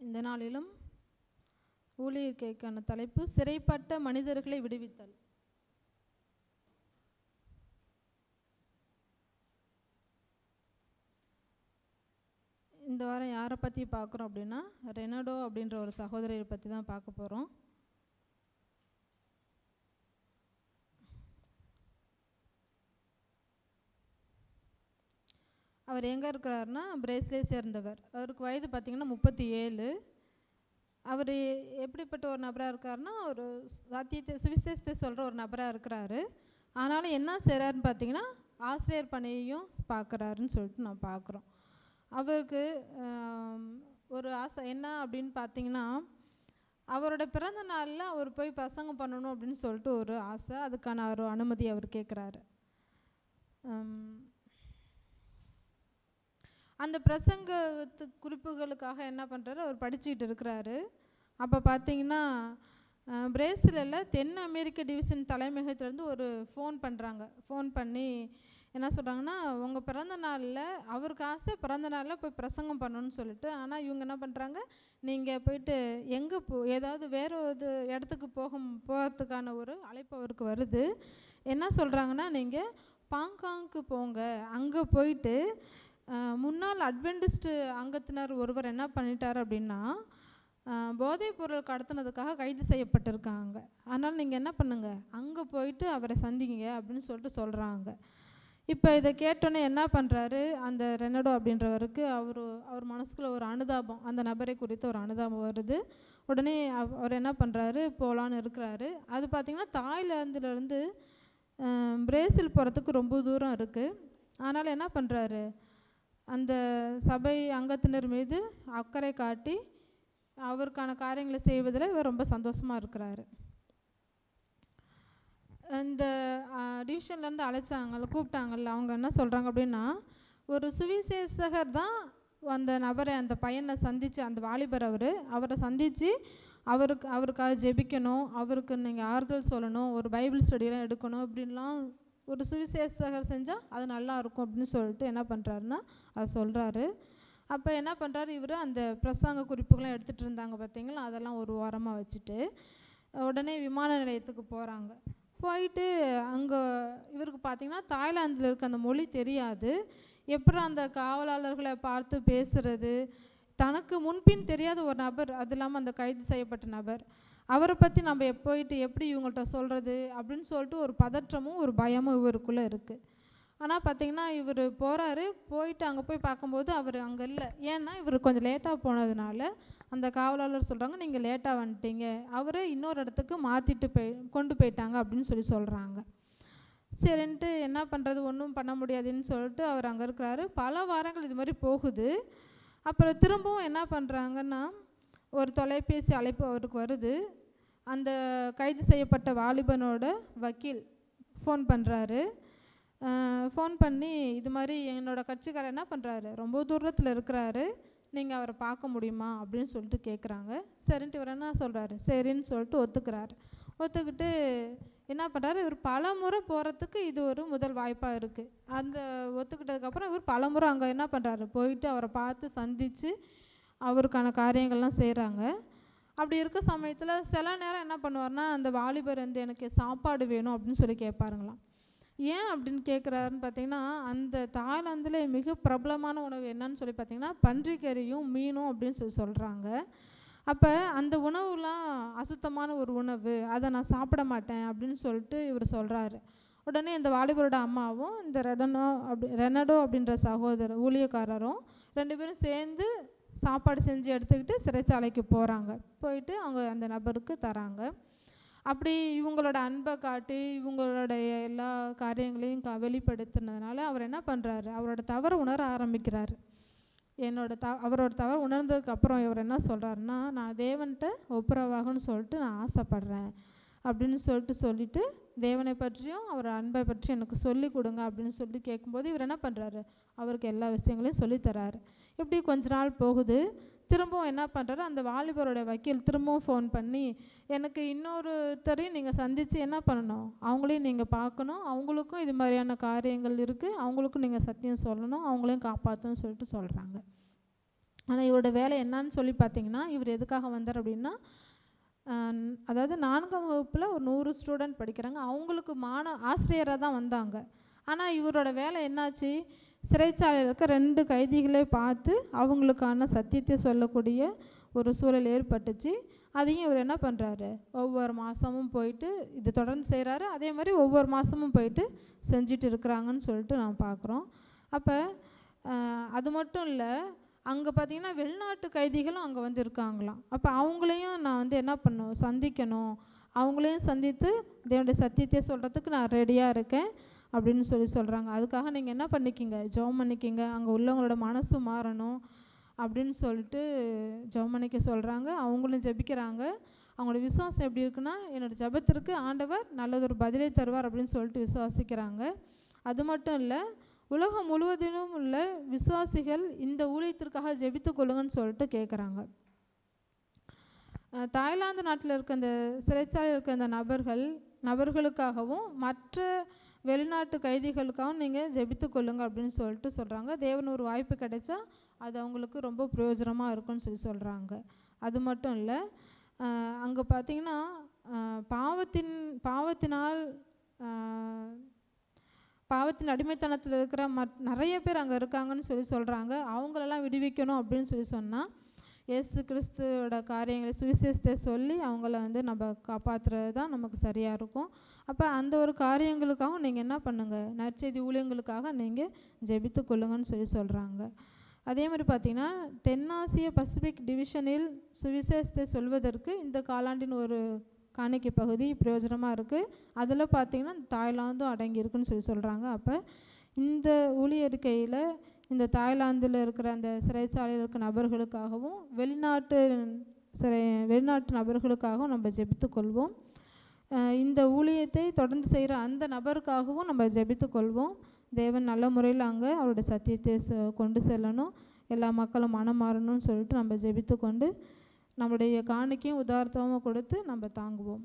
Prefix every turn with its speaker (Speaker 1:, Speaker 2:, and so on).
Speaker 1: இந்த நாளிலும் ஊழியர்க்கைக்கான தலைப்பு சிறைப்பட்ட மனிதர்களை விடுவித்தல். இந்த வாரம் யாரை பற்றி பார்க்குறோம் அப்படின்னா ரெனடோ அப்படின்ற ஒரு சகோதரியை பற்றி தான் பார்க்க போகிறோம் அவர் எங்கே இருக்கிறாருன்னா பிரேஸ்லே சேர்ந்தவர். அவருக்கு வயது பார்த்திங்கன்னா முப்பத்தி ஏழு அவர் எப்படிப்பட்ட ஒரு நபராக இருக்காருன்னா ஒரு சத்தியத்தை சுவிசேஷத்தை சொல்கிற ஒரு நபராக இருக்கிறாரு. ஆனாலும் என்ன செய்கிறாருன்னு பார்த்தீங்கன்னா ஆசிரியர் பணியையும் பார்க்குறாருன்னு சொல்லிட்டு நான் பார்க்குறோம் அவருக்கு ஒரு ஆசை என்ன அப்படின்னு பார்த்தீங்கன்னா அவரோட பிறந்த நாளில் அவர் போய் பசங்க பண்ணணும் அப்படின்னு சொல்லிட்டு ஒரு ஆசை. அதுக்கான ஒரு அனுமதி அவர் கேட்குறாரு அந்த பிரசங்கத்து குறிப்புகளுக்காக என்ன பண்ணுறாரு அவர் படிச்சுக்கிட்டு இருக்கிறாரு. அப்போ பார்த்தீங்கன்னா பிரேசிலில் தென் அமெரிக்க டிவிஷன் தலைமையகத்துலேருந்து ஒரு ஃபோன் பண்ணுறாங்க ஃபோன் பண்ணி என்ன சொல்கிறாங்கன்னா உங்கள் பிறந்த நாளில் அவருக்கு ஆசை பிறந்த நாளில் போய் பிரசங்கம் பண்ணணும்னு சொல்லிட்டு. ஆனால் இவங்க என்ன பண்ணுறாங்க நீங்கள் போயிட்டு எங்கே போ ஏதாவது வேறு ஒரு இடத்துக்கு போக போகிறதுக்கான ஒரு அழைப்பு அவருக்கு வருது. என்ன சொல்கிறாங்கன்னா நீங்கள் பாங்காங்க்கு போங்க. அங்கே போயிட்டு முன்னாள் அட்வென்டிஸ்ட் அங்கத்தினர் ஒருவர் என்ன பண்ணிட்டார் அப்படின்னா போதைப் பொருள் கடத்தினதுக்காக கைது செய்யப்பட்டிருக்காங்க. அதனால் நீங்கள் என்ன பண்ணுங்கள் அங்கே போயிட்டு அவரை சந்திங்க அப்படின்னு சொல்லிட்டு சொல்கிறாங்க இப்போ இதை கேட்டோன்னே என்ன பண்ணுறாரு அந்த ரெனடோ அப்படின்றவருக்கு அவர் அவர் மனசுக்குள்ள ஒரு அனுதாபம் அந்த நபரை குறித்த ஒரு அனுதாபம் வருது. உடனே அவர் என்ன பண்ணுறாரு போகலான்னு இருக்கிறாரு. அது பார்த்திங்கன்னா தாய்லாந்துலேருந்து பிரேசில் போகிறதுக்கு ரொம்ப தூரம் இருக்குது அதனால் என்ன பண்ணுறாரு அந்த சபை அங்கத்தினர் மீது அக்கறை காட்டி அவருக்கான காரியங்களை செய்வதில் இவர் ரொம்ப சந்தோஷமாக இருக்கிறாரு. இந்த டிவிஷன்லேருந்து அழைச்சாங்கல்ல கூப்பிட்டாங்கல்ல அவங்க என்ன சொல்கிறாங்க அப்படின்னா ஒரு சுவிசேஷகர் தான் அந்த நபரை அந்த பையனை சந்தித்து அந்த வாலிபர் அவர் அவரை சந்தித்து அவருக்கு அவருக்காக ஜெபிக்கணும் அவருக்கு நீங்கள் ஆறுதல் சொல்லணும் ஒரு பைபிள் ஸ்டடியெலாம் எடுக்கணும் அப்படின்லாம் ஒரு சுவிசேஷகர் செஞ்சால் அது நல்லா இருக்கும் அப்படின்னு சொல்லிட்டு என்ன பண்ணுறாருன்னா அதை சொல்கிறாரு அப்போ என்ன பண்ணுறாரு இவர் அந்த பிரசாங்க குறிப்புகள்லாம் எடுத்துகிட்டு இருந்தாங்க பார்த்தீங்களா அதெல்லாம் ஒரு ஓரமாக வச்சுட்டு உடனே விமான நிலையத்துக்கு போகிறாங்க போயிட்டு அங்கே இவருக்கு பார்த்தீங்கன்னா தாய்லாந்தில் இருக்க அந்த மொழி தெரியாது. எப்படி அந்த காவலாளர்களை பார்த்து பேசுறது? தனக்கு முன்பின் தெரியாத ஒரு நபர் அது இல்லாமல் அந்த கைது செய்யப்பட்ட நபர். அவரை பற்றி நம்ம போயிட்டு எப்படி இவங்கள்ட்ட சொல்கிறது அப்படின்னு சொல்லிட்டு ஒரு பதற்றமும் ஒரு பயமும் இவருக்குள்ளே இருக்குது ஆனால் பார்த்தீங்கன்னா இவர் போகிறாரு போயிட்டு அங்கே போய் பார்க்கும்போது அவர் அங்கே இல்லை. ஏன்னா இவர் கொஞ்சம் லேட்டாக போனதுனால அந்த காவலாளர் சொல்கிறாங்க நீங்கள் லேட்டாக வந்துட்டீங்க. அவரை இன்னொரு இடத்துக்கு மாற்றிட்டு போய் கொண்டு போயிட்டாங்க அப்படின்னு சொல்லி சொல்கிறாங்க சரின்ட்டு என்ன பண்ணுறது ஒன்றும் பண்ண முடியாதுன்னு சொல்லிட்டு அவர் அங்கே இருக்கிறாரு. பல வாரங்கள் இது மாதிரி போகுது. அப்புறம் திரும்பவும் என்ன பண்ணுறாங்கன்னா ஒரு தொலைபேசி அழைப்பு அவருக்கு வருது. அந்த கைது செய்யப்பட்ட வாலிபனோட வக்கீல் ஃபோன் பண்ணுறாரு ஃபோன் பண்ணி இது மாதிரி என்னோட கட்சிக்காரர் என்ன பண்ணுறாரு ரொம்ப தூரத்தில் இருக்கிறாரு. நீங்கள் அவரை பார்க்க முடியுமா? அப்படின்னு சொல்லிட்டு கேட்குறாங்க சரின்ட்டு இவர் என்ன சொல்கிறாரு சரின்னு சொல்லிட்டு ஒத்துக்கிறாரு. ஒத்துக்கிட்டு என்ன பண்ணுறாரு இவர் பல முறை போகிறதுக்கு இது ஒரு முதல் வாய்ப்பாக இருக்குது அந்த ஒத்துக்கிட்டதுக்கப்புறம் இவர் பல முறை அங்கே என்ன பண்ணுறாரு போயிட்டு அவரை பார்த்து சந்தித்து அவருக்கான காரியங்கள்லாம் செய்கிறாங்க அப்படி இருக்க சமயத்தில் சில நேரம் என்ன பண்ணுவார்னா அந்த வாலிபர் வந்து எனக்கு சாப்பாடு வேணும் அப்படின்னு சொல்லி கேட்பாருங்களாம். ஏன் அப்படின்னு கேட்குறாருன்னு பார்த்தீங்கன்னா அந்த தாய்லாந்தில் மிக பிரபலமான உணவு என்னன்னு சொல்லி பார்த்தீங்கன்னா பன்றிக்கறியும் மீனும் அப்படின்னு சொல்லி சொல்கிறாங்க அப்போ அந்த உணவுலாம் அசுத்தமான ஒரு உணவு அதை நான் சாப்பிட மாட்டேன் அப்படின்னு சொல்லிட்டு இவர் சொல்கிறாரு உடனே இந்த வாலிபரோட அம்மாவும் இந்த ரெடனோ அப்படி ரெனடோ அப்படின்ற சகோதரர் ஊழியக்காரரும் ரெண்டு பேரும் சேர்ந்து சாப்பாடு செஞ்சு எடுத்துக்கிட்டு சிறைச்சாலைக்கு போகிறாங்க போயிட்டு அவங்க அந்த நபருக்கு தராங்க. அப்படி இவங்களோட அன்பை காட்டி இவங்களுடைய எல்லா காரியங்களையும் க வெளிப்படுத்தினதுனால அவர் என்ன பண்ணுறாரு அவரோட தவறை உணர ஆரம்பிக்கிறாரு. என்னோட த அவரோட தவறு உணர்ந்ததுக்கப்புறம் இவர் என்ன சொல்கிறாருன்னா நான் தேவன்கிட்ட ஒப்புரவாகன்னு சொல்லிட்டு நான் ஆசைப்பட்றேன். அப்படின்னு சொல்லிட்டு சொல்லிட்டு தேவனை பற்றியும் அவர் அன்பை பற்றியும் எனக்கு சொல்லி கொடுங்க அப்படின்னு சொல்லி கேட்கும்போது இவர் என்ன பண்ணுறாரு அவருக்கு எல்லா விஷயங்களையும் சொல்லித்தராரு இப்படி கொஞ்ச நாள் போகுது. திரும்பவும் என்ன பண்ணுறாரு அந்த வாலிபரோட வக்கீல் திரும்பவும் ஃபோன் பண்ணி எனக்கு இன்னொருத்தரையும் நீங்கள் சந்தித்து என்ன பண்ணணும்? அவங்களையும் நீங்கள் பார்க்கணும். அவங்களுக்கும் இது மாதிரியான காரியங்கள் இருக்குது அவங்களுக்கும் நீங்கள் சத்தியம் சொல்லணும். அவங்களையும் காப்பாற்றணும்னு சொல்லிட்டு சொல்கிறாங்க ஆனால் இவரோட வேலை என்னன்னு சொல்லி பார்த்தீங்கன்னா இவர் எதுக்காக வந்தார் அப்படின்னா அதாவது நான்காம் வகுப்பில் ஒரு நூறு ஸ்டூடெண்ட் படிக்கிறாங்க. அவங்களுக்கு மாண ஆசிரியராக தான் வந்தாங்க. ஆனால் இவரோட வேலை என்னாச்சு? சிறைச்சாலையில் இருக்க ரெண்டு கைதிகளை பார்த்து அவங்களுக்கான சத்தியத்தை சொல்லக்கூடிய ஒரு சூழல் ஏற்பட்டுச்சு. அதையும் இவர் என்ன பண்ணுறாரு ஒவ்வொரு மாதமும் போயிட்டு இது தொடர்ந்து செய்கிறாரு அதே மாதிரி ஒவ்வொரு மாதமும் போயிட்டு செஞ்சுட்டு இருக்கிறாங்கன்னு சொல்லிட்டு நான் பார்க்குறோம். அப்போ அது மட்டும் இல்லை அங்கே பார்த்தீங்கன்னா வெளிநாட்டு கைதிகளும் அங்கே வந்து இருக்காங்களாம். அப்போ அவங்களையும் நான் வந்து என்ன பண்ணணும்? சந்திக்கணும். அவங்களையும் சந்தித்து தேவனுடைய சத்தியத்தை சொல்கிறதுக்கு நான் ரெடியாக இருக்கேன் அப்படின்னு சொல்லி சொல்கிறாங்க அதுக்காக நீங்கள் என்ன பண்ணிக்கிங்க? ஜெபம் பண்ணிக்கிங்க. அங்கே உள்ளவங்களோட மனசு மாறணும் அப்படின்னு சொல்லிட்டு ஜெபம் பண்ணிக்க சொல்கிறாங்க அவங்களும் ஜெபிக்கிறாங்க. அவங்களோட விசுவாசம் எப்படி இருக்குன்னா என்னோடய ஜெபத்திற்கு ஆண்டவர் நல்லதொரு பதிலை தருவார் அப்படின்னு சொல்லிட்டு விசுவாசிக்கிறாங்க. அது மட்டும் இல்லை உலகம் முழுவதிலும் உள்ள விசுவாசிகள் இந்த ஊழியத்திற்காக ஜெபித்து கொள்ளுங்கன்னு சொல்லிட்டு கேட்குறாங்க தாய்லாந்து நாட்டில் இருக்க இந்த சிறைச்சாலையில் இருக்க இந்த நபர்கள் நபர்களுக்காகவும் மற்ற வெளிநாட்டு கைதிகளுக்காகவும் நீங்கள் ஜெபித்து கொள்ளுங்க அப்படின்னு சொல்லிட்டு சொல்கிறாங்க தேவன் ஒரு வாய்ப்பு கிடைச்சா அது அவங்களுக்கு ரொம்ப பிரயோஜனமாக இருக்கும்னு சொல்லி சொல்கிறாங்க அது மட்டும் இல்லை அங்கே பார்த்தீங்கன்னா பாவத்தின் பாவத்தினால் பாவத்தின் அடிமைத்தனத்தில் இருக்கிற மற் நிறைய பேர் அங்கே இருக்காங்கன்னு சொல்லி சொல்கிறாங்க அவங்களெல்லாம் விடுவிக்கணும் அப்படின்னு சொல்லி சொன்னால் இயேசு கிறிஸ்துவோட காரியங்களை சுவிசேஷத்தை சொல்லி அவங்கள வந்து நம்ம காப்பாற்றுறது தான் நமக்கு சரியாக இருக்கும். அப்போ அந்த ஒரு காரியங்களுக்காகவும் நீங்கள் என்ன பண்ணுங்கள் நற்செய்தி ஊழியங்களுக்காக நீங்கள் ஜெபித்து கொள்ளுங்கன்னு சொல்லி சொல்கிறாங்க அதே மாதிரி பார்த்திங்கன்னா தென்னாசிய பசிபிக் டிவிஷனில் சுவிசேஷத்தை சொல்வதற்கு இந்த காலாண்டின் ஒரு காணிக்கை பகுதி பிரயோஜனமாக இருக்குது அதில் பார்த்தீங்கன்னா தாய்லாந்தும் அடங்கியிருக்குன்னு சொல்லி சொல்கிறாங்க அப்போ இந்த ஊழியறிக்கையில் இந்த தாய்லாந்தில் இருக்கிற அந்த சிறைச்சாலையில் இருக்க நபர்களுக்காகவும் வெளிநாட்டு சிறை வெளிநாட்டு நபர்களுக்காகவும் நம்ம ஜெபித்து கொள்வோம். இந்த ஊழியத்தை தொடர்ந்து செய்கிற அந்த நபருக்காகவும் நம்ம ஜெபித்து கொள்வோம். தேவன் நல்ல முறையில் அங்கே அவருடைய சத்தியத்தை கொண்டு செல்லணும். எல்லா மக்களும் மனம் மாறணும்னு சொல்லிட்டு நம்ம ஜெபித்து கொண்டு நம்முடைய காணிக்கையும் உதார்த்தமாக கொடுத்து நம்ம தாங்குவோம்.